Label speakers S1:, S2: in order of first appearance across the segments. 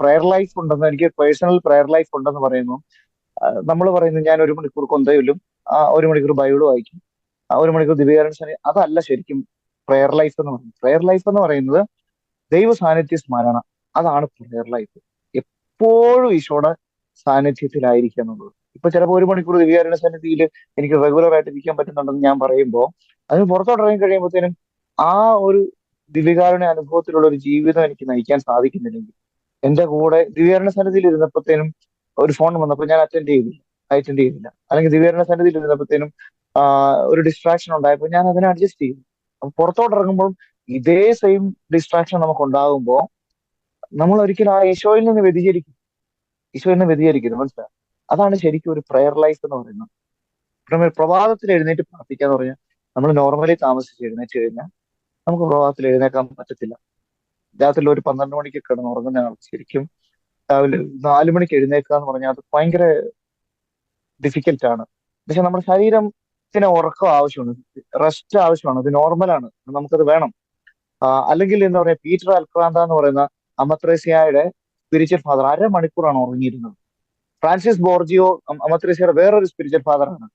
S1: Prayer life ഉണ്ടെന്ന് എനിക്ക് personal prayer life ഉണ്ടെന്ന് പറയുന്നു. നമ്മൾ പറയുന്നത് ഞാൻ ഒരു മണിക്കൂർ കൊന്തയിലും ഒരു മണിക്കൂർ ബൈബിൾ വായിക്കും. ഒരു മണിക്കൂർ ദിവ്യാരണ അതല്ല ശരിക്കും പ്രയർ ലൈഫ് എന്ന് പറയുന്നത്. പ്രയർ ലൈഫ് എന്ന് പറയുന്നത് ദൈവ സാന്നിധ്യ സ്മരണ. അതാണ് പ്രയർ ലൈഫ് എപ്പോഴും ഈശോടെ സാന്നിധ്യത്തിലായിരിക്കുക എന്നുള്ളത്. ഇപ്പൊ ചിലപ്പോൾ ഒരു മണിക്കൂർ ദിവ്യാരണ സന്നിധിയിൽ എനിക്ക് റെഗുലർ ആയിട്ട് ഇരിക്കാൻ പറ്റുന്നുണ്ടെന്ന് ഞാൻ പറയുമ്പോൾ അതിന് പുറത്തോട്ട് ഇറങ്ങി കഴിയുമ്പോഴത്തേനും ആ ഒരു ദിവ്യകാരുണ്യ അനുഭവത്തിലുള്ള ഒരു ജീവിതം എനിക്ക് നയിക്കാൻ സാധിക്കുന്നില്ലെങ്കിൽ എന്റെ കൂടെ ദിവ്യാരണ സന്നിധിയിൽ ഇരുന്നപ്പോഴത്തേനും ഒരു ഫോൺ വന്നപ്പോൾ ഞാൻ അറ്റൻഡ് ചെയ്തില്ല. അറ്റൻഡ് ചെയ്തില്ല. അല്ലെങ്കിൽ ദിവ്യാരണ സന്നിധിയിൽ ഇരുന്നപ്പോഴത്തേനും ഒരു ഡിസ്ട്രാക്ഷൻ ഉണ്ടായപ്പോൾ ഞാൻ അതിനെ അഡ്ജസ്റ്റ് ചെയ്തു. പുറത്തോട്ട് ഇറങ്ങുമ്പോൾ ഇതേ സെയിം ഡിസ്ട്രാക്ഷൻ നമുക്ക് ഉണ്ടാകുമ്പോൾ നമ്മൾ ഒരിക്കലും ആ ഈശോയിൽ നിന്ന് വ്യതിചരിക്കും ഈശോയിൽ നിന്ന് വ്യതിചരിക്കുന്നു മനസ്സിലായി? അതാണ് ശരിക്കും ഒരു പ്രയർ ലൈഫ് എന്ന് പറയുന്നത്. പിന്നെ പ്രഭാതത്തിൽ എഴുന്നേറ്റ് പ്രാർത്ഥിക്കുക എന്ന് പറഞ്ഞാൽ നമ്മൾ നോർമലി താമസിച്ച് എഴുന്നേറ്റ് കഴിഞ്ഞാൽ നമുക്ക് പ്രഭാതത്തിൽ എഴുന്നേക്കാൻ പറ്റത്തില്ല. രാത്രി ഒരു പന്ത്രണ്ട് മണിക്ക് കിടന്ന് ഉറങ്ങുന്ന ആൾ ശരിക്കും രാവിലെ നാല് മണിക്ക് എഴുന്നേക്കുക എന്ന് പറഞ്ഞാൽ അത് ഭയങ്കര ഡിഫിക്കൽട്ട് ആണ്. പക്ഷെ നമ്മുടെ ശരീരത്തിന് ഉറക്കം ആവശ്യമാണ്. റെസ്റ്റ് ആവശ്യമാണ്. അത് നോർമലാണ് നമുക്കത് വേണം. അല്ലെങ്കിൽ എന്താ പറയാ പീറ്റർ അൽക്രാന്ത എന്ന് പറയുന്ന അമത്രേസിയായുടെ സ്പിരിച്വൽ ഫാദർ അരമണിക്കൂറാണ് ഉറങ്ങിയിരുന്നത്. ഫ്രാൻസിസ് ബോർജിയോ അമത്രേസിയുടെ വേറൊരു സ്പിരിച്വൽ ഫാദറാണ്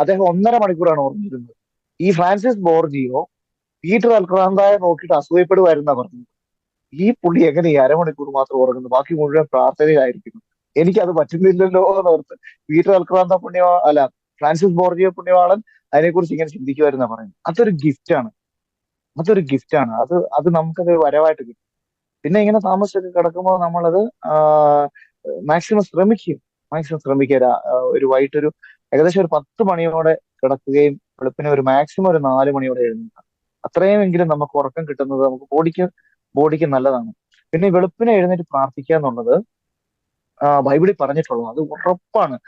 S1: അദ്ദേഹം ഒന്നര മണിക്കൂറാണ് ഉറങ്ങിയിരുന്നത്. ഈ ഫ്രാൻസിസ് ബോർജിയോ പീറ്റർ അൽക്രാന്തായ നോക്കിയിട്ട് അസൂയപ്പെടുമായിരുന്നാ പറഞ്ഞത്. ഈ പുള്ളി എങ്ങനെ ഈ അരമണിക്കൂർ മാത്രം ഉറങ്ങുന്നു ബാക്കി മുഴുവൻ പ്രാർത്ഥനയിലായിരിക്കുന്നു. എനിക്കത് പറ്റുന്നില്ലല്ലോ എന്ന് ഓർത്ത് പീറ്റർ അൽക്രാന്ത പുണ്യ അല്ല ഫ്രാൻസിസ് ബോർജിയ പുണ്യവാളൻ അതിനെക്കുറിച്ച് ഇങ്ങനെ ചിന്തിക്കുമായിരുന്ന പറഞ്ഞു അതൊരു ഗിഫ്റ്റാണ് അതൊരു ഗിഫ്റ്റാണ് അത് അത് നമുക്കത് വരവായിട്ട് കിട്ടും. പിന്നെ ഇങ്ങനെ താമസിച്ചൊക്കെ കിടക്കുമ്പോൾ നമ്മളത് മാക്സിമം ശ്രമിക്കും മാക്സിമം ശ്രമിക്കുക. ഒരു വൈകിട്ടൊരു ഏകദേശം ഒരു പത്ത് മണിയോടെ കിടക്കുകയും വെളുപ്പിനെ ഒരു മാക്സിമം ഒരു നാല് മണിയോടെ എഴുന്നേൽക്കാം അത്രയുമെങ്കിലും നമുക്ക് ഉറക്കം കിട്ടുന്നത് നമുക്ക് ബോഡിക്ക് ബോഡിക്ക് നല്ലതാണ്. പിന്നെ വെളുപ്പിനെ എഴുന്നേറ്റ് പ്രാർത്ഥിക്കുക എന്നുള്ളത് ബൈബിളിൽ പറഞ്ഞിട്ടുള്ളത്. അത് ഉറപ്പാണ്.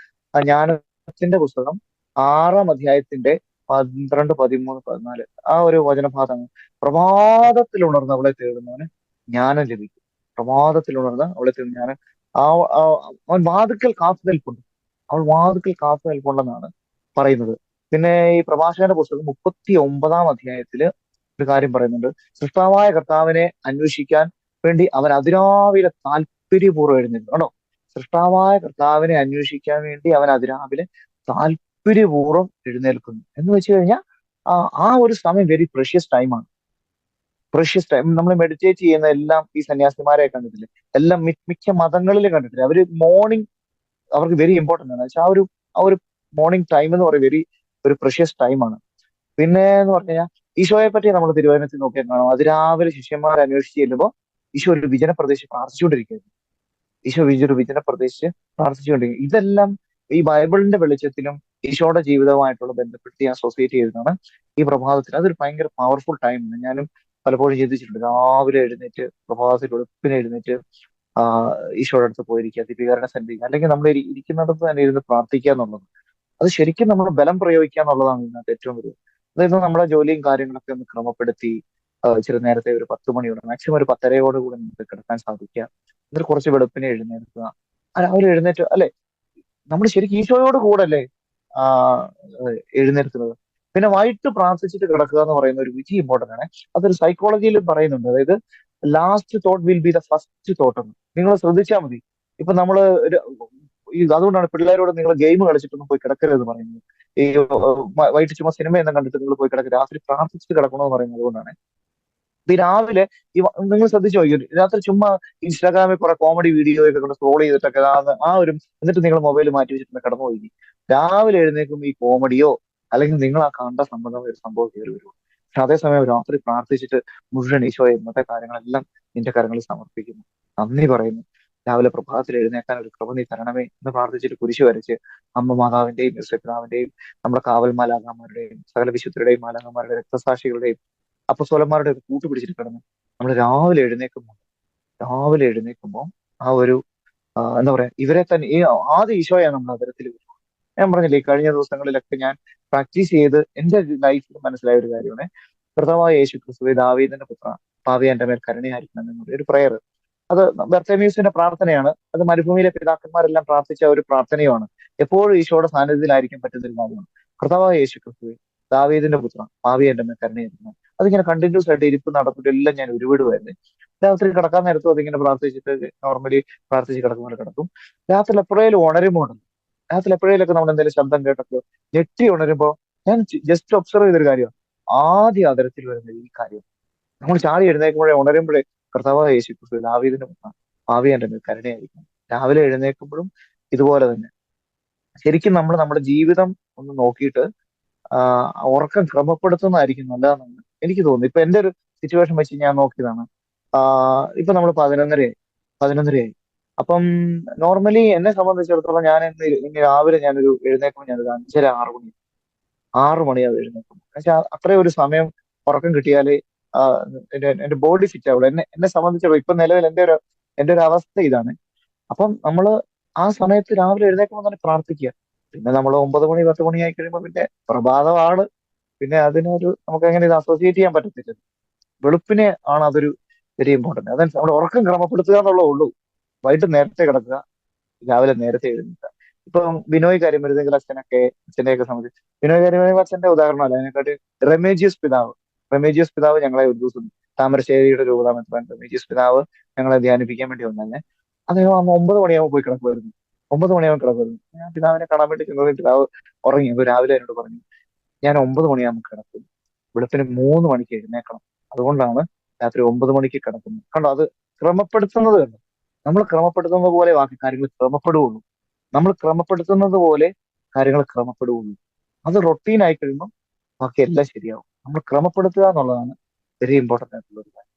S1: ജ്ഞാനത്തിന്റെ പുസ്തകം ആറാം അധ്യായത്തിന്റെ പന്ത്രണ്ട് പതിമൂന്ന് പതിനാല്. ആ ഒരു വചനഭാഗം പ്രഭാതത്തിൽ ഉണർന്ന് അവളെ തേടുന്നവന് ജ്ഞാനം ലഭിക്കും. പ്രഭാതത്തിൽ ഉണർന്ന് അവളെ തേടുന്ന ജ്ഞാനം. ആ, അവൻ വാതുക്കൽ കാത്തു നിൽപ്പുണ്ട്. അവൾ വാതുക്കൽ കാത്തു നിൽപ്പുണ്ടെന്നാണ് പറയുന്നത്. പിന്നെ ഈ പ്രഭാഷകന്റെ പുസ്തകം മുപ്പത്തി ഒമ്പതാം അധ്യായത്തിൽ ഒരു കാര്യം പറയുന്നുണ്ട്. സൃഷ്ടാവായ കർത്താവിനെ അന്വേഷിക്കാൻ വേണ്ടി അവൻ അതിരാവിലെ താല്പര്യപൂർവം എഴുന്നേൽക്കും കേട്ടോ സൃഷ്ടാവായ കർത്താവിനെ അന്വേഷിക്കാൻ വേണ്ടി അവൻ അതിരാവിലെ താല്പര്യപൂർവം എഴുന്നേൽക്കുന്നു. എന്ന് വെച്ച് കഴിഞ്ഞാൽ ആ ഒരു സമയം വെരി പ്രഷ്യസ് ടൈമാണ് പ്രഷ്യസ് ടൈം നമ്മൾ മെഡിറ്റേറ്റ് ചെയ്യുന്ന എല്ലാം ഈ സന്യാസിമാരെ കണ്ടിട്ടില്ലേ? എല്ലാം മിക്ക മതങ്ങളിലും കണ്ടിട്ടില്ല? അവർ മോർണിംഗ് അവർക്ക് വെരി ഇമ്പോർട്ടന്റ് ആണ്. ആ ഒരു ആ ഒരു മോർണിംഗ് ടൈം എന്ന് പറയുന്നത് വെരി ഒരു പ്രഷ്യസ് ടൈമാണ് പിന്നെ എന്ന് പറഞ്ഞു കഴിഞ്ഞാൽ ഈശോയെ പറ്റി നമ്മൾ തിരുവനന്തപുരത്ത് നോക്കിയാൽ കാണാം. അതിരാവിലെ ശിഷ്യന്മാരെ അന്വേഷിച്ച് ചെല്ലുമ്പോൾ ഈശോ ഒരു വിജന പ്രദേശം പ്രാർത്ഥിച്ചുകൊണ്ടിരിക്കുകയായിരുന്നു ഈശോ ഒരു വിജന പ്രദേശിച്ച് പ്രാർത്ഥിച്ചുകൊണ്ടിരിക്കുന്നു ഇതെല്ലാം ഈ ബൈബിളിന്റെ വെളിച്ചത്തിലും ഈശോയുടെ ജീവിതവുമായിട്ടുള്ള ബന്ധപ്പെടുത്തി അസോസിയേറ്റ് ചെയ്തതാണ്. ഈ പ്രഭാതത്തിൽ അതൊരു ഭയങ്കര പവർഫുൾ ടൈമാണ് ഞാനും പലപ്പോഴും ചിന്തിച്ചിട്ടുണ്ട്. രാവിലെ എഴുന്നേറ്റ് പ്രഭാതത്തിൽ വെളുപ്പിനെ എഴുന്നേറ്റ് ആ ഈശോയുടെ അടുത്ത് പോയിരിക്കുക ദീപികാരണ സന്നിധി അല്ലെങ്കിൽ നമ്മൾ ഇരി- ഇരിക്കുന്നിടത്ത് തന്നെ ഇരുന്ന് പ്രാർത്ഥിക്കുക എന്നുള്ളത്. അത് ശരിക്കും നമ്മൾ ബലം പ്രയോഗിക്കുക എന്നുള്ളതാണ് ഇതിനകത്ത് ഏറ്റവും വലിയ അതായത് നമ്മുടെ ജോലിയും കാര്യങ്ങളൊക്കെ ഒന്ന് ക്രമപ്പെടുത്തി ഇച്ചിരി നേരത്തെ ഒരു പത്ത് മണിയോടെ മാക്സിമം ഒരു പത്തരയോട് കൂടെ നമുക്ക് കിടക്കാൻ സാധിക്കുക എന്നിട്ട് കുറച്ച് വെളുപ്പിനെ എഴുന്നേൽക്കുക. രാവിലെ എഴുന്നേറ്റ് അല്ലെ? നമ്മൾ ശരിക്കും ഈശോയോട് കൂടല്ലേ എഴുന്നേൽക്കുന്നത്? പിന്നെ വൈകിട്ട് പ്രാർത്ഥിച്ചിട്ട് കിടക്കുക എന്ന് പറയുന്ന ഒരു വിധി ഇമ്പോർട്ടന്റ് ആണ്. അതൊരു സൈക്കോളജിയിൽ പറയുന്നുണ്ട്. അതായത് last thought will be the first thought എന്ന്. നിങ്ങൾ ശ്രദ്ധിച്ചാൽ മതി. ഇപ്പൊ നമ്മൾ ഒരു- ഈ അതുകൊണ്ടാണ് പിള്ളേരോട് നിങ്ങൾ ഗെയിം കളിച്ചിട്ടൊന്നും പോയി കിടക്കരുത് പറയുന്നത്. ഈ വൈകിട്ട് ചുമ്മാ സിനിമ എന്നും കണ്ടിട്ട് നിങ്ങൾ പോയി കിടക്കുക രാത്രി പ്രാർത്ഥിച്ചിട്ട് കിടക്കണമെന്ന് പറയുന്നത് അതുകൊണ്ടാണ് ഈ രാവിലെ ഈ നിങ്ങൾ ശ്രദ്ധിച്ചു? നോക്കി രാത്രി ചുമ്മാ ഇൻസ്റ്റാഗ്രാമിൽ കുറെ കോമഡി വീഡിയോ ഒക്കെ കൊണ്ട് സ്ക്രോൾ ചെയ്തിട്ടൊക്കെ ആ ഒരു എന്നിട്ട് നിങ്ങൾ മൊബൈൽ മാറ്റി വെച്ചിട്ട് കിടന്നു പോയി. രാവിലെ എഴുന്നേക്കും ഈ കോമഡിയോ അല്ലെങ്കിൽ നിങ്ങൾ ആ കണ്ട സംബന്ധമായ ഒരു സംഭവം കയറി വരും. പക്ഷെ അതേസമയം രാത്രി പ്രാർത്ഥിച്ചിട്ട് മുഴുവൻ ഈശോയെ ഇന്നത്തെ കാര്യങ്ങളെല്ലാം നിന്റെ കാര്യങ്ങളിൽ സമർപ്പിക്കുന്നു. നന്ദി പറയുന്നു. രാവിലെ പ്രഭാതത്തിൽ എഴുന്നേക്കാൻ ഒരു കൃപ നീ തരണമേ എന്ന് പ്രാർത്ഥിച്ചിട്ട് കുരിശു വരച്ച് അമ്മ മാതാവിന്റെയും യേശുപിതാവിന്റെയും നമ്മുടെ കാവൽ മാലാകന്മാരുടെയും സകല വിശുദ്ധരുടെയും മാലാകന്മാരുടെ രക്തസാക്ഷികളുടെയും അപ്പസോലന്മാരുടെ ഒക്കെ കൂട്ടുപിടിച്ചിട്ട് കിടന്ന് നമ്മൾ രാവിലെ എഴുന്നേക്കുമ്പോൾ രാവിലെ എഴുന്നേക്കുമ്പോൾ ആ ഒരു എന്താ പറയാ ഇവരെ തന്നെ ഈ ആദ്യ ഈശോയാണ് നമ്മൾ അതരത്തിൽ ഞാൻ പറഞ്ഞില്ലേ കഴിഞ്ഞ ദിവസങ്ങളിലൊക്കെ ഞാൻ പ്രാക്ടീസ് ചെയ്ത് എന്റെ ലൈഫിൽ മനസ്സിലായ ഒരു കാര്യമാണ് കൃതമായ യേശു ക്രിസ്തു ദാവീദിന്റെ പുത്ര ഭാവി എന്റെ മേൽ കരുണയായിരിക്കണം എന്നുള്ള ഒരു പ്രയർ അത് ബർത്തമീസിന്റെ പ്രാർത്ഥനയാണ്. അത് മരുഭൂമിയിലെ പിതാക്കന്മാരെല്ലാം പ്രാർത്ഥിച്ച ഒരു പ്രാർത്ഥനയുമാണ്. എപ്പോഴും ഈശോയുടെ സാന്നിധ്യത്തിലായിരിക്കും പറ്റുന്ന ഒരു കാര്യമാണ് കർത്താവായ യേശു ക്രിസ്തുവെ ദാവീദിന്റെ പുത്ര ഭാവി എന്റെ മേൽ അതിങ്ങനെ കണ്ടിന്യൂസ് ആയിട്ട് ഇരിപ്പ് എല്ലാം ഞാൻ ഉരുവിടുമായിരുന്നു. രാത്രി കിടക്കാൻ നേരത്തും അതിങ്ങനെ പ്രാർത്ഥിച്ചിട്ട് നോർമലി പ്രാർത്ഥിച്ച് കിടക്കുമ്പോൾ കിടക്കും. രാത്രി എപ്പോഴേലും ഉണരുമ്പോൾ രാത്രി എപ്പോഴേലൊക്കെ നമ്മൾ എന്തെങ്കിലും ശബ്ദം കേട്ടപ്പോൾ ഞെട്ടി ഉണരുമ്പോ ഞാൻ ജസ്റ്റ് ഒബ്സർവ് ചെയ്തൊരു കാര്യമാണ്. ആദ്യ അതരത്തിൽ വരുന്ന ഈ കാര്യം. നമ്മൾ ചാടി എഴുന്നേൽക്കുമ്പോഴേ ഉണരുമ്പോഴേ കർത്താവ് യേശു ക്രിസ്തു ദാവീദിന്റെ പുത്രൻ, ഭാവി എന്റെ മേൽ കരുണയായിരിക്കും രാവിലെ എഴുന്നേൽക്കുമ്പോഴും ഇതുപോലെ തന്നെ. ശരിക്കും നമ്മൾ നമ്മുടെ ജീവിതം ഒന്ന് നോക്കിയിട്ട് ഉറക്കം ക്രമപ്പെടുത്തുന്നതായിരിക്കും നല്ലതെന്നാണ് എനിക്ക് തോന്നുന്നു ഇപ്പൊ എന്റെ ഒരു സിറ്റുവേഷൻ വെച്ച് ഞാൻ നോക്കിയതാണ്. ഇപ്പൊ നമ്മൾ പതിനൊന്നരയായി പതിനൊന്നരയായി. അപ്പം നോർമലി എന്നെ സംബന്ധിച്ചിടത്തോളം ഞാൻ ഇന്ന് ഇന്ന് രാവിലെ ഞാനൊരു എഴുന്നേൽക്കുമ്പോൾ ഞാനൊരു അഞ്ചര ആറ് മണി ആറ് മണിയാവും എഴുന്നേൽക്കുമ്പോൾ. പക്ഷെ അത്രയും ഒരു സമയം ഉറക്കം കിട്ടിയാലേ എന്റെ ബോഡി ഫിറ്റ് ആവുള്ളൂ എന്നെ എന്നെ സംബന്ധിച്ചോളൂ ഇപ്പൊ നിലവിൽ എന്റെ ഒരു എന്റെ ഒരു അവസ്ഥ ഇതാണ്. അപ്പം നമ്മൾ ആ സമയത്ത് രാവിലെ എഴുന്നേക്കുമ്പോൾ തന്നെ പ്രാർത്ഥിക്കുക. പിന്നെ നമ്മൾ ഒമ്പത് മണി പത്ത് മണി ആയി കഴിയുമ്പോൾ പിന്നെ പ്രഭാതമാണ് പിന്നെ അതിനൊരു നമുക്ക് എങ്ങനെ ഇത് അസോസിയേറ്റ് ചെയ്യാൻ പറ്റത്തില്ല. വെളുപ്പിനെ ആണ് അതൊരു വെരി ഇമ്പോർട്ടന്റ് അതനുസരിച്ച് നമ്മൾ ഉറക്കം ക്രമപ്പെടുത്തുക എന്നുള്ളതേ ഉള്ളൂ. വൈകിട്ട് നേരത്തെ കിടക്കുക രാവിലെ നേരത്തെ എഴുന്നേൽക്കുക. ഇപ്പം ബിനോയ് വരുന്നെങ്കിൽ അച്ഛനൊക്കെ അച്ഛനെയൊക്കെ സംബന്ധിച്ച് ബിനോയ് കാര്യം അച്ഛന്റെ ഉദാഹരണമല്ല അതിനെക്കാട്ടി റെമേജിയസ് പിതാവ്. റെമേജിയസ് പിതാവ് ഞങ്ങളെ ഒരു ദിവസം താമരശ്ശേരിയുടെ രൂപതാമെത്രാൻ റെമേജിയസ് പിതാവ് ഞങ്ങളെ ധ്യാനിപ്പിക്കാൻ വേണ്ടി വന്നെ അദ്ദേഹം അന്ന് ഒമ്പത് മണിയാകുമ്പോൾ പോയി കിടക്കുമായിരുന്നു ഒമ്പത് മണിയാകുമ്പോൾ കിടക്കുമായിരുന്നു ഞാൻ പിതാവിനെ കാണാൻ വേണ്ടി ചെന്നത് പിതാവ് ഉറങ്ങി. അപ്പൊ രാവിലെ എന്നോട് പറഞ്ഞു ഞാൻ ഒമ്പത് മണിയാകുമ്പോൾ കിടക്കും. വെളുപ്പിന് മൂന്ന് മണിക്ക് എഴുന്നേക്കണം അതുകൊണ്ടാണ് രാത്രി ഒമ്പത് മണിക്ക് കിടക്കുന്നത്. കണ്ടോ? അത് ക്രമപ്പെടുത്തുന്നത് കണ്ടോ? നമ്മൾ ക്രമപ്പെടുത്തുന്നത് പോലെ ബാക്കി കാര്യങ്ങൾ ക്രമപ്പെടുകയുള്ളൂ നമ്മൾ ക്രമപ്പെടുത്തുന്നത് പോലെ കാര്യങ്ങൾ ക്രമപ്പെടുകയുള്ളൂ അത് റൊട്ടീൻ ആയി കഴിയുമ്പോൾ ബാക്കി എല്ലാം ശരിയാവും. നമ്മൾ ക്രമപ്പെടുത്തുക എന്നുള്ളതാണ് വെരി ഇമ്പോർട്ടന്റ് ആയിട്ടുള്ള ഒരു കാര്യം.